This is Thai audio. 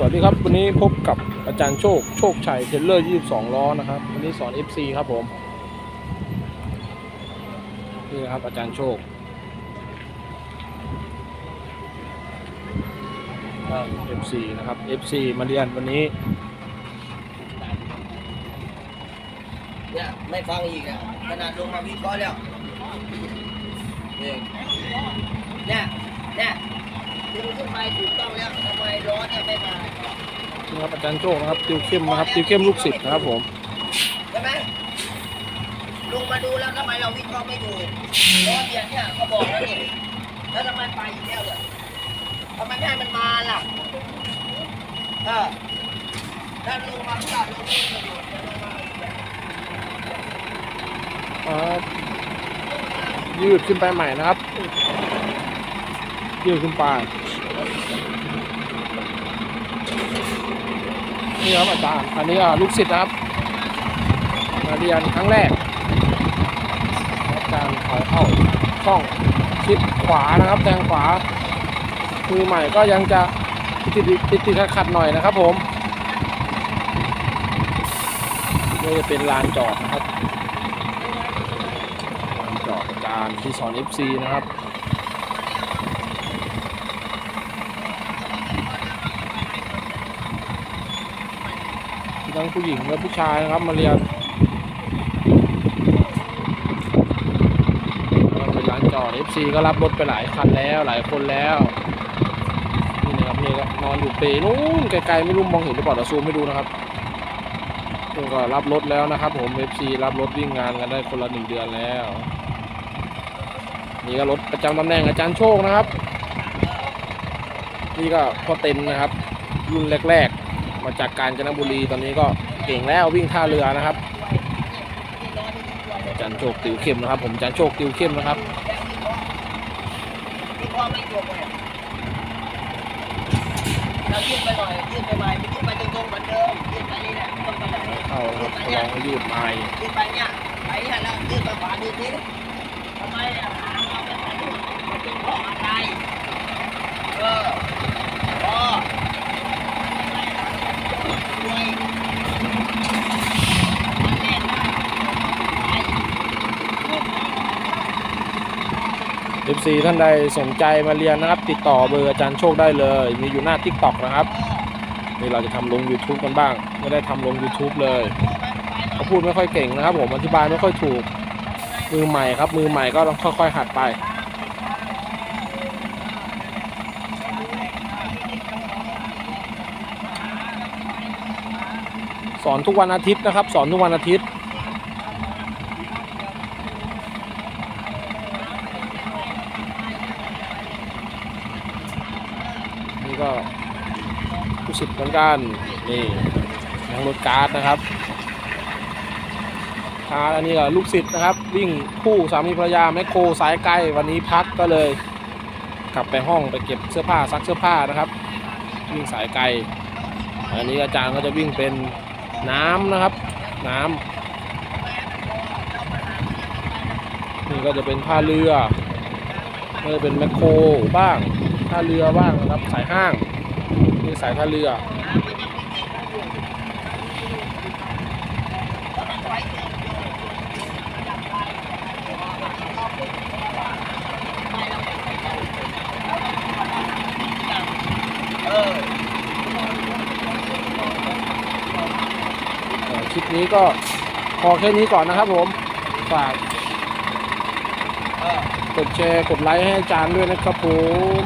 สวัสดีครับ วันนี้พบกับอาจารย์โชค โชคชัยเทเลอร์ 22 ล้อนะครับ วันนี้สอน FC ครับผม นี่นะครับอาจารย์โชคอ่า FC นะครับ FC มาเรียนวันนี้ เนี่ยไม่ฟังอีกอะขนาดลงมาวิเคราะห์แล้วเนี่ยเนี่ยเนี่ย ดึงขึ้นไปถูกต้องแล้วทำไมล้อเนี่ยไม่มานี่ครับอาจารย์โชคนะครับติวเข้มนะครับติวเข้มลูกศิษย์นะครับผมใช่ไหมลงมาดูแล้วทำไมเราวิเคราะห์ไม่ถูกล้อเบียดเนี่ยเขาบอกแล้วนี่แล้วทำไมไปอีกแล้วเนี่ยทำไมไม่ให้มันมาล่ะเออถ้าลงมาพลาดลงไม่ประโยชน์จะลงมาอีกแบบอ่ายืดขึ้นไปใหม่นะครับ ยืดขึ้นไป นี่ครับอาจารย์อันนี้อะลูกศิษย์นะครับมาเรียนครั้งแรกอาจารย์ถอยเข้าช่องชิดขวานะครับแทงขวามือใหม่ก็ยังจะติดติดติดขัดขัดๆหน่อยนะครับผมนี่จะเป็นลานจอดนะครับลานจอดอาจารย์ที่สอน FC นะครับ ทั้งผู้หญิงและผู้ชายนะครับมาเรียนเป็นร้านจอด FC ก็รับรถไปหลายคันแล้วหลายคนแล้วนี่นะครับนี่ก็นอนอยู่เปนู้นไกลๆไม่รู้มองเห็นหรือเปล่าเดี๋ยวซูมให้ดูนะครับนี่ก็รับรถแล้วนะครับ ผม FC รับรถวิ่งงานกันได้คนละหนึ่งเดือนแล้ว นี่ก็รถประจำตำแหน่งอาจารย์โชคนะครับ นี่ก็พ่อเต็นนะครับรุ่นแรก ๆ มาจากกาญจนบุรีตอนนี้ก็เก่งแล้ววิ่งท่าเรือนะครับอาจารย์โชคติวเข้มนะครับ ผมอาจารย์โชคติวเข้มนะครับวิเคราะห์ไม่ถูกเลยเรายื่นไปหน่อยยื่นไปใหม่ยื่นไปตรงๆเหมือนเดิมยื่นไปนี่แหละต้องไปไหนเข้าครับลองให้ยืดไม้ยื่นไปเนี่ยไปเนี่ยแล้วยื่นไปขวาดูทีทำไมอะหางเราไม่ใส่ดูมันเป็นเพราะอะไรเออพอรวยมันแน่นอนไป เอฟซีท่านใดสนใจมาเรียนนะครับ ติดต่อเบอร์อาจารย์โชคได้เลย มีอยู่หน้า t ิ k t o k นะครับนี่เราจะทำลง YouTube กันบ้าง ไม่ได้ทำลง YouTube เลยเขาพูดไม่ค่อยเก่งนะครับ ผมอธิบายไม่ค่อยถูกมือใหม่ครับ มือใหม่ก็ต้องค่อยๆหัดไปสอนทุกวันอาทิตย์นะครับ สอนทุกวันอาทิตย์ ก็ผู้สิทธิ์เหมือนกันนี่ยังรถการ์ดนะครับการ์ดอันนี้ก็ลูกศิษย์นะครับ วิ่งคู่สามีภรรยาแมคโครสายไกลวันนี้พักก็เลย กลับไปห้องไปเก็บเสื้อผ้าซักเสื้อผ้านะครับวิ่งสายไกลอันนี้อาจารย์ก็จะวิ่งเป็นน้ำนะครับ น้ำนี่ก็จะเป็นท่าเรือก็จะเป็นแมคโครบ้าง ท่าเรือบ้างนะครับ สายห้างนี่สายท่าเรือคลิปนี้ก็พอแค่นี้ก่อนนะครับผม ฝาก กดแชร์กดไลค์ให้อาจารย์ด้วยนะครับผม